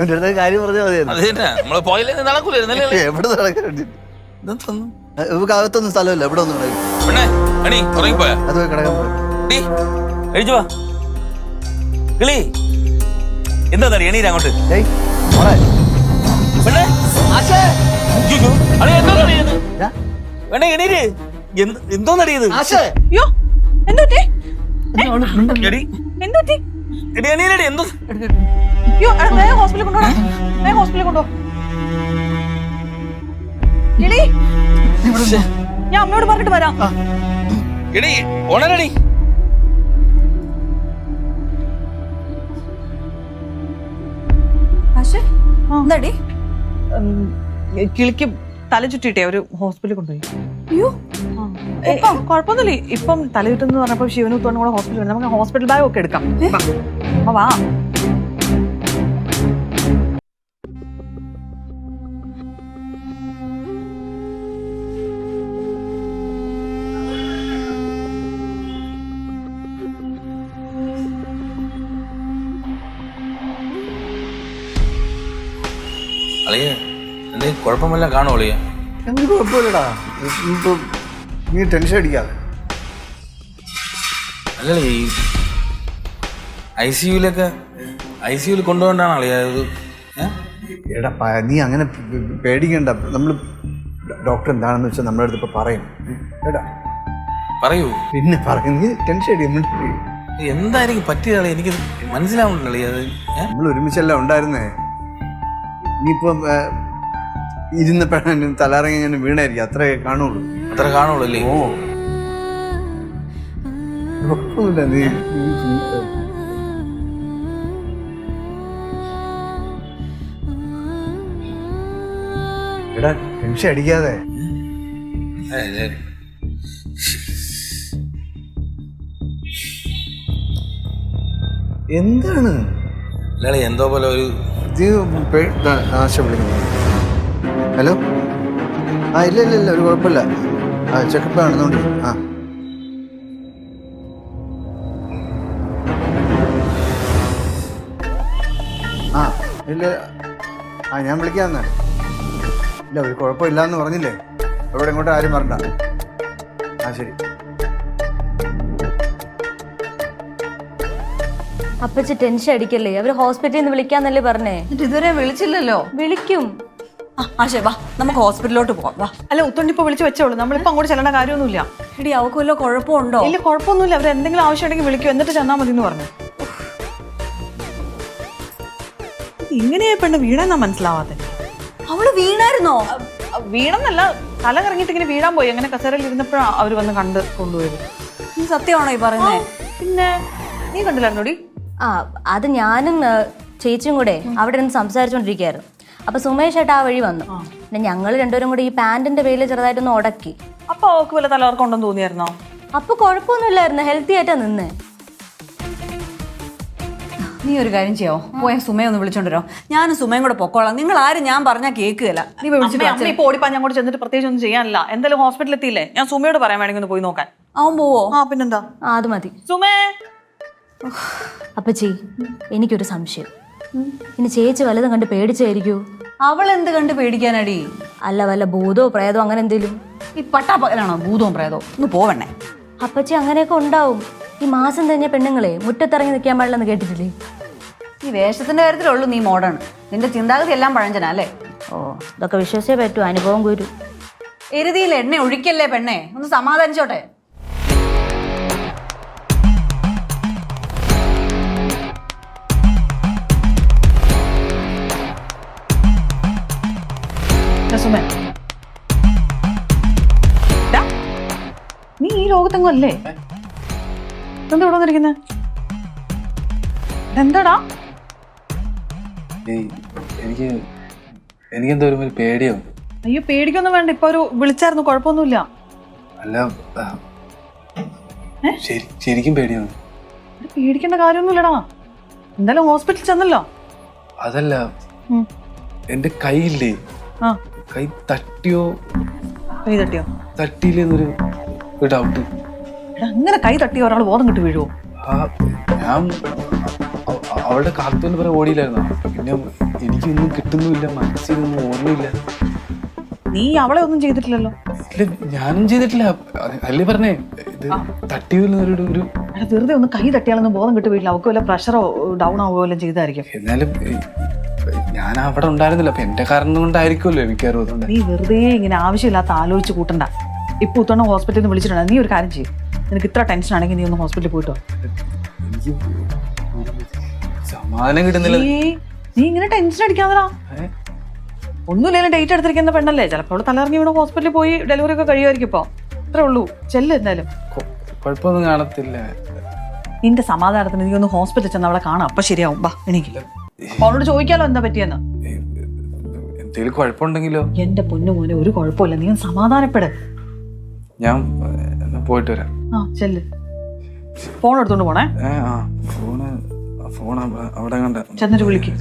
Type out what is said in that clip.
എന്റെ അടുത്ത് കാര്യം പറഞ്ഞാൽ മതിയായിരുന്നു. അത് തന്നെ. നമ്മൾ പോയില്ലേ നടക്കൂലായിരുന്നല്ലേ എവിടെ നടക്കാൻ വേണ്ടി ഇതെന്തോന്നു? നമുക്ക് അകത്തൊന്നും സ്ഥലമില്ല ഇവിടെ ഒന്നും പെണ്ണേ അണി ഉറങ്ങിപ്പോയാ? അത് പോയി കിടക്കാൻ പറ്റും ഡീ കഴിച്ചു വാ. കിളി എന്താ തടി? എണീര അങ്ങോട്ട്. ഏയ് മോളെ. പെണ്ണേ. ആശേ. അയ്യോ, അണി എന്താ നടിയത് ഞാ? വേണേ എണീര്. എന്ത് എന്തോ നടിയത് ആശേ. അയ്യോ എടി. എന്തോ അയ്യോ എടാ, വേഗം ഹോസ്പിറ്റലിൽ കൊണ്ടുപോടാ. വേഗം ഹോസ്പിറ്റലിൽ കൊണ്ടുപോ. എടി ഞാൻ അമ്മയോട് പറഞ്ഞിട്ട് വരാം. എടി ഉണരണി എന്താടി? കിളിക്ക് തല ചുറ്റിട്ടേ ഒരു ഹോസ്പിറ്റലിൽ കൊണ്ടുപോയി. അയ്യോ. ഏ, കുഴപ്പമൊന്നുമില്ല. ഇപ്പം തല ചുറ്റെന്ന് പറഞ്ഞപ്പോൾ ശിവനും തോന്നും കൂടെ ഹോസ്പിറ്റലിൽ നമുക്ക് ഹോസ്പിറ്റൽ ബാഗ് ഒക്കെ എടുക്കാം. വാ. അളിയ എന്തെങ്കിലും കുഴപ്പമില്ല കാണോ അളിയ? എന്ത് കുഴപ്പമില്ലടാ. നീ ടെൻഷൻ അടിക്കാതെ. അല്ലല്ലേ ഈ ഐ സി യുലൊക്കെ ഐ സി യുയിൽ കൊണ്ടുപോകണ്ടാണ് അളിയ അത് എടാ നീ അങ്ങനെ പേടിക്കണ്ട. നമ്മൾ ഡോക്ടർ എന്താണെന്ന് വെച്ചാൽ നമ്മുടെ അടുത്ത് ഇപ്പൊ പറയും. കേട്ടാ പറയൂ. പിന്നെ പറയും. നീ ടെൻഷൻ അടിക്കും എന്തായിരിക്കും പറ്റിയ അളിയ? എനിക്ക് മനസ്സിലാവുന്നില്ല അളിയ അത് നമ്മൾ ഒരുമിച്ചല്ല ഉണ്ടായിരുന്നേ? ഇനിയിപ്പോ ഇരുന്നപ്പോഴാണ് തലറങ്ങി ഞാൻ വീണായിരിക്കും. അത്രേ കാണുള്ളൂ. അത്ര കാണുള്ളൂ അല്ലേ ഓ നീ എടാ ടെൻഷൻ അടിക്കാതെ. എന്താണ്? എന്തോ പോലെ ഒരു ആശ വിളിക്കുന്നു. ഹലോ? ആ ഇല്ല ഇല്ല ഇല്ല ഒരു കുഴപ്പമില്ല. ആ ചെക്കപ്പ് നടന്നുകൊണ്ട് ആ. ആ ഇല്ല ആ ഞാൻ വിളിക്കാന്ന്. ഇല്ല ഒരു കുഴപ്പമില്ല എന്ന് പറഞ്ഞില്ലേ? അവിടെ ഇങ്ങോട്ട് ആരും പറഞ്ഞ ആ ശരി. അപ്പച്ചി ടെൻഷൻ അടിക്കല്ലേ? അവർ ഹോസ്പിറ്റലിൽ നിന്ന് വിളിക്കാന്നല്ലേ പറഞ്ഞേ? ഇതുവരെ വിളിച്ചില്ലല്ലോ? വിളിക്കും. ആ ആശേ വാ. നമുക്ക് ഹോസ്പിറ്റലിലോട്ട് പോവാം വാ. അല്ല ഉത്തോണ്ടി ഇപ്പൊ വിളിച്ച് വെച്ചോളൂ. നമ്മളിപ്പോ അങ്ങോട്ട് ചെല്ലേണ്ട കാര്യമൊന്നുമില്ല. എടി അവക്ക് വല്ല കുഴപ്പമുണ്ടോ? ഇല്ല കുഴപ്പമൊന്നുമില്ല. അവർ എന്തെങ്കിലും ആവശ്യമുണ്ടെങ്കിൽ വിളിക്കൂ. എന്നിട്ട് ചെന്നാൽ മതി എന്ന് പറഞ്ഞു. ഇത് ഇങ്ങനെയാ പെണ്ണ് വീണെന്നാ മനസ്സിലാവാതെ അവൾ വീണായിരുന്നോ? വീണെന്നല്ല തല കറങ്ങിയിട്ട് ഇങ്ങനെ വീഴാൻ പോയി. അങ്ങനെ കസേരയിൽ ഇരുന്നപ്പോഴാണ് അവർ വന്ന് കണ്ട് കൊണ്ടുപോയത്. നീ സത്യമാണോ ഈ പറയുന്നത് പിന്നെ നീ കണ്ടില്ലായിരുന്നോടി? ആ അത് ഞാനും ചേച്ചിയും കൂടെ അവിടെ നിന്ന് സംസാരിച്ചുകൊണ്ടിരിക്കുകയായിരുന്നു അപ്പൊ സുമേഷ് ഏട്ടാ ആ വഴി വന്നു. പിന്നെ ഞങ്ങൾ രണ്ടുപേരും കൂടി ഈ പാന്റിന്റെ പേരിൽ ചെറുതായിട്ടൊന്ന് ഉടക്കി അപ്പൊ വല്ല തലവർക്കുണ്ടെന്ന് തോന്നിയായിരുന്നോ? അപ്പൊ കുഴപ്പമൊന്നുമില്ലായിരുന്നു. ഹെൽത്തി ആയിട്ടാ നിന്നേ. നീ ഒരു കാര്യം ചെയ്യോ? പോയ സുമയെ ഒന്ന് വിളിച്ചോണ്ടിരോ ഞാനും സുമയും കൂടെ പൊക്കോളാം. നിങ്ങൾ ആരും ഞാൻ പറഞ്ഞാൽ കേൾക്കുകയില്ല. നീ പോയി വിളിച്ചിട്ട് അമ്മ വാ. അമ്മ ഇപ്പൊ ഓടിപ്പാ ഞാൻ കൂടെ ചെന്നിട്ട് പ്രത്യേകിച്ച് ഒന്നും ചെയ്യാനില്ല. എന്തായാലും ഹോസ്പിറ്റലിൽ എത്തിയില്ലേ? ഞാൻ സുമയോട് പറയാൻ വേണമെങ്കിൽ ഒന്ന് പോയി നോക്കാൻ. അവൻ പോവോ? ആ പിന്നെന്താ? അത് മതി. സുമേ! അപ്പച്ചി എനിക്കൊരു സംശയം. ഇനി ചേച്ചി വല്ലതും കണ്ട് പേടിച്ചായിരിക്കൂ? അവൾ എന്ത് കണ്ട് പേടിക്കാനടി? അല്ല വല്ല ഭൂതോ പ്രേതോ അങ്ങനെ എന്തേലും? ഈ പട്ടാപ്പകലാണോ ഭൂതവും പ്രേതോ ഒന്ന് പോവണ്ണേ. അപ്പച്ചി അങ്ങനെയൊക്കെ ഉണ്ടാവും. ഈ മാസം തന്നെ പെണ്ണുങ്ങളെ മുറ്റത്തിറങ്ങി നിൽക്കാൻ പാടില്ലെന്ന് കേട്ടിട്ടില്ലേ? ഈ വേഷത്തിന്റെ കാര്യത്തിലുള്ളൂ നീ മോഡേൺ നിന്റെ ചിന്താഗതി എല്ലാം പഴഞ്ചന അല്ലേ? ഓ ഇതൊക്കെ വിശ്വസിച്ചേ പറ്റൂ. അനുഭവം കൂരു എരുതിയിൽ എണ്ണ ഒഴിക്കല്ലേ പെണ്ണെ? ഒന്ന് സമാധാനിച്ചോട്ടെ. ഞാൻ സുമേ നീ ഈ ലോകത്തെങ്ങും അല്ലേ? എന്താ ഇവിടെ വന്നിരിക്കുന്നത് എന്താടാ എനിക്ക് എനിക്ക് എനിക്കെന്തോ ഒരു പേടിയാവും അയ്യോ പേടിക്കൊന്നും വേണ്ട. ഇപ്പൊ ഒരു വിളിച്ചായിരുന്നു കുഴപ്പമൊന്നുമില്ല. അല്ല ശരിക്കും പേടിയാണ് പേടിക്കേണ്ട കാര്യമൊന്നുമില്ലടാ. എന്തായാലും ഹോസ്പിറ്റലിൽ ചെന്നല്ലോ. അതല്ല എന്റെ കൈ കൈയില്ലേ കൈ തട്ടിയോ? കൈ തട്ടിയോ? തട്ടിയില്ലെന്നൊരു ഒരു ഡൗട്ട് അങ്ങനെ കൈ തട്ടിയ ഒരാൾ ബോധം കിട്ടി വീഴുവോ? ഞാൻ അവളുടെ കാത്തുവിന് പറയാൻ ഓടിയില്ലായിരുന്നു? പിന്നെ എനിക്കൊന്നും കിട്ടുന്നുമില്ല മനസ്സിലൊന്നും ഓർമ്മയില്ല. നീ അവളെ ഒന്നും ചെയ്തിട്ടില്ലല്ലോ. ഇല്ല ഞാനും ചെയ്തിട്ടില്ല. അല്ലേ പറഞ്ഞേ? ഇത് തട്ടിയില്ലെന്നൊരു ഒരു വെറുതെ ഒന്ന് കൈ തട്ടിയാലൊന്നും ബോധം കിട്ടു വീട്ടിൽ അവൾക്ക് വല്ല പ്രഷറോ ഡൗൺ ആവുകയോ എല്ലാം ചെയ്തായിരിക്കും. എന്നാലും ഞാൻ അവിടെ ഉണ്ടായിരുന്നില്ല. അപ്പൊ എന്റെ കാരണം കൊണ്ടായിരിക്കുമല്ലോ എനിക്ക് അറിവുണ്ട് നീ വെറുതെ ഇങ്ങനെ ആവശ്യമില്ലാത്ത ആലോചിച്ച് കൂട്ടണ്ട. ഇപ്പൊ ഉത്തണ ഹോസ്പിറ്റലിൽ നിന്ന് വിളിച്ചിട്ടുണ്ട്. നീ ഒരു കാര്യം ചെയ്യും. നിനക്ക് ഇത്ര ടെൻഷൻ ആണെങ്കിൽ നീ ഒന്ന് ഹോസ്പിറ്റലിൽ പോയിട്ടോ സമാധാനം കിട്ടുന്നില്ല. നീ ഇങ്ങനെ ടെൻഷൻ അടിക്കാതടാ. ഒന്നുമില്ല ഒന്നുമില്ലെങ്കിലും ഡേറ്റ് എടുത്തിരിക്കുന്ന പെണ്ണല്ലേ? ചിലപ്പോൾ തലറിഞ്ഞ് വീണ് ഹോസ്പിറ്റലിൽ പോയി ഡെലിവറി ഒക്കെ കഴിയുമായിരിക്കും ഇപ്പൊ. അത്രേ ഉള്ളൂ. ചെല്ല് എന്തായാലും. കുഴപ്പമൊന്നും കാണത്തില്ല. നിന്റെ സമാധാനത്തിന് നീ ഒന്ന് ഹോസ്പിറ്റലിൽ ചെന്ന് അവളെ കാണാം. അപ്പൊ ശരിയാവും. ബാ എനിക്ക് അപ്പൊ അവളോട് ചോദിക്കാലോ എന്താ പറ്റിയെന്ന്? എന്തെങ്കിലും കുഴപ്പമുണ്ടെങ്കിലോ? എന്റെ പൊന്നു മോനെ ഒരു കുഴപ്പമില്ല. നീ ഒന്ന് സമാധാനപ്പെട്. ഞാൻ എന്നാ പോയിട്ട് വരാം. ആ ചെല്ല്. ഫോൺ എടുത്തോണ്ട് പോണേ. ഏ ആ ഫോണ് ഫോൺ അവിടെ കണ്ട ചെന്നിട്ട് വിളിക്കും.